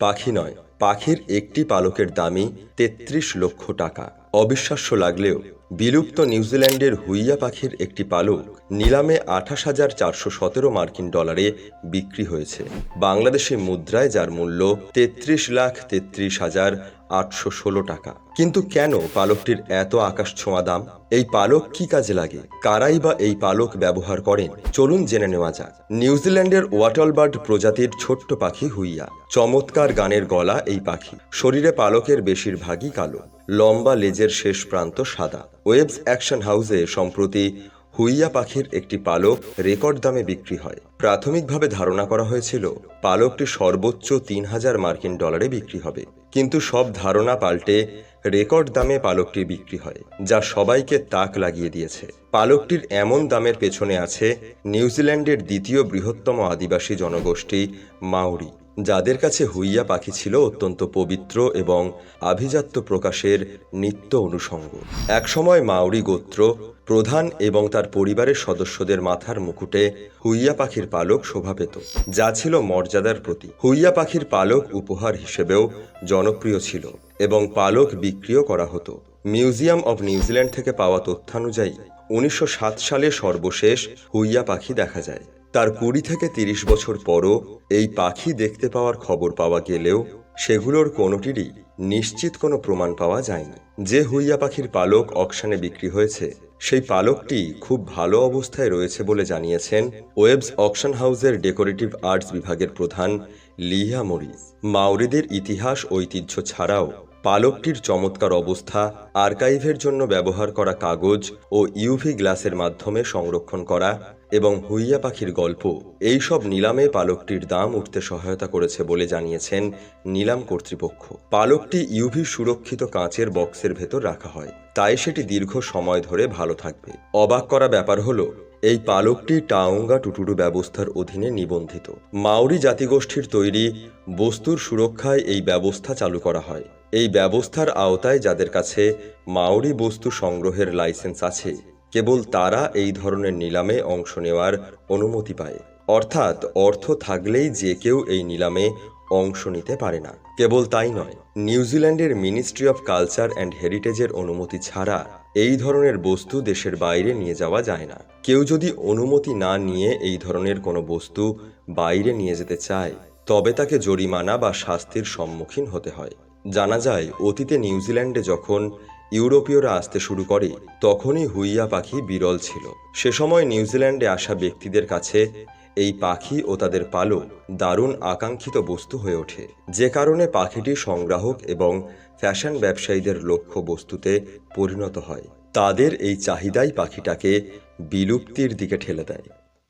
পাখি নয়, পাখির একটি পালকের দামই তেত্রিশ লক্ষ টাকা। অবিশ্বাস্য লাগলেও বিলুপ্ত নিউজিল্যান্ডের হুইয়া পাখির একটি পালক নিলামে আঠাশ হাজার চারশো সতেরো মার্কিন ডলারে বিক্রি হয়েছে। বাংলাদেশি মুদ্রায় যার মূল্য তেত্রিশ লাখ তেত্রিশ হাজার আটশো ষোলো টাকা। কিন্তু কেন পালকটির এত আকাশ ছোঁয়া দাম? এই পালক কি কাজে লাগে? কারাই বা এই পালক ব্যবহার করেন? চলুন জেনে নেওয়া যাক। নিউজিল্যান্ডের ওয়াটলবার্ড প্রজাতির ছোট্ট পাখি হুইয়া। চমৎকার গানের গলা এই পাখি। শরীরে পালকের বেশিরভাগই কালো। লম্বা লেজের শেষ প্রান্ত সাদা। ওয়েবস অ্যাকশন হাউসে সম্প্রতি হুইয়া পাখির একটি পালক রেকর্ড দামে বিক্রি হয়। প্রাথমিকভাবে ধারণা করা হয়েছিল, পালকটি সর্বোচ্চ তিন হাজার মার্কিন ডলারে বিক্রি হবে। কিন্তু সব ধারণা পাল্টে রেকর্ড দামে পালকটি বিক্রি হয়, যা সবাইকে তাক লাগিয়ে দিয়েছে। পালকটির এমন দামের পেছনে আছে নিউজিল্যান্ডের দ্বিতীয় বৃহত্তম আদিবাসী জনগোষ্ঠী মাউরি। যাদের কাছে হুইয়া পাখি ছিল অত্যন্ত পবিত্র এবং আভিজাত্য প্রকাশের নিত্য অনুষঙ্গ। একসময় মাউরি গোত্র প্রধান এবং তার পরিবারের সদস্যদের মাথার মুকুটে হুইয়া পাখির পালক শোভা পেত, যা ছিল মর্যাদার প্রতি হুইয়া পাখির পালক উপহার হিসেবেও জনপ্রিয় ছিল এবং পালক বিক্রিও করা হতো। মিউজিয়াম অব নিউজিল্যান্ড থেকে পাওয়া তথ্যানুযায়ী, উনিশশো সাত সালে সর্বশেষ হুইয়া পাখি দেখা যায়। তার কুড়ি থেকে তিরিশ বছর পরও এই পাখি দেখতে পাওয়ার খবর পাওয়া গেলেও সেগুলোর কোনোটিরই নিশ্চিত কোনো প্রমাণ পাওয়া যায়নি। যে হুইয়া পাখির পালক অকশানে বিক্রি হয়েছে, সেই পালকটি খুব ভালো অবস্থায় রয়েছে বলে জানিয়েছেন ওয়েবস অকশন হাউসের ডেকোরেটিভ আর্টস বিভাগের প্রধান লিহা মরি। মাউরিদের ইতিহাস ঐতিহ্য ছাড়াও পালকটির চমৎকার অবস্থা, আর্কাইভের জন্য ব্যবহার করা কাগজ ও ইউভি গ্লাসের মাধ্যমে সংরক্ষণ করা এবং হুইয়া পাখির গল্প, এই সব নিলামে পালকটির দাম উঠতে সহায়তা করেছে বলে জানিয়েছেন নিলাম কর্তৃপক্ষ। পালকটি ইউভি সুরক্ষিত কাঁচের বক্সের ভেতর রাখা হয়। তাই সেটি দীর্ঘ সময় ধরে ভালো থাকবে। অবাক করা ব্যাপার হলো, এই পালকটি টাউঙ্গা টুটুরু ব্যবস্থার অধীনে নিবন্ধিত। মাউরি জাতিগোষ্ঠীর তৈরি বস্তুর সুরক্ষায় এই ব্যবস্থা চালু করা হয়। এই ব্যবস্থার আওতায় যাদের কাছে মাউরি বস্তু সংগ্রহের লাইসেন্স আছে, কেবল তারা এই ধরনের নিলামে অংশ নেওয়ার অনুমতি পায়। অর্থাৎ অর্থ থাকলেই যে কেউ এই নিলামে অংশ নিতে পারে না। কেবল তাই নয় নিউজিল্যান্ডের মিনিস্ট্রি অফ কালচার অ্যান্ড হেরিটেজের অনুমতি ছাড়া এই ধরনের বস্তু দেশের বাইরে নিয়ে যাওয়া যায় না। কেউ যদি অনুমতি না নিয়ে এই ধরনের কোনো বস্তু বাইরে নিয়ে যেতে চায়, তবে তাকে জরিমানা বা শাস্তির সম্মুখীন হতে হয়। জানা যায়, অতীতে নিউজিল্যান্ডে যখন ইউরোপীয়রা আসতে শুরু করে, তখনই হুইয়া পাখি বিরল ছিল। সে সময় নিউজিল্যান্ডে আসা ব্যক্তিদের কাছে এই পাখি ও তাদের পালক দারুণ আকাঙ্ক্ষিত বস্তু হয়ে ওঠে। যে কারণে পাখিটি সংগ্রাহক এবং ফ্যাশন ব্যবসায়ীদের লক্ষ্য বস্তুতে পরিণত হয়। তাদের এই চাহিদাই পাখিটাকে বিলুপ্তির দিকে ঠেলে দেয়।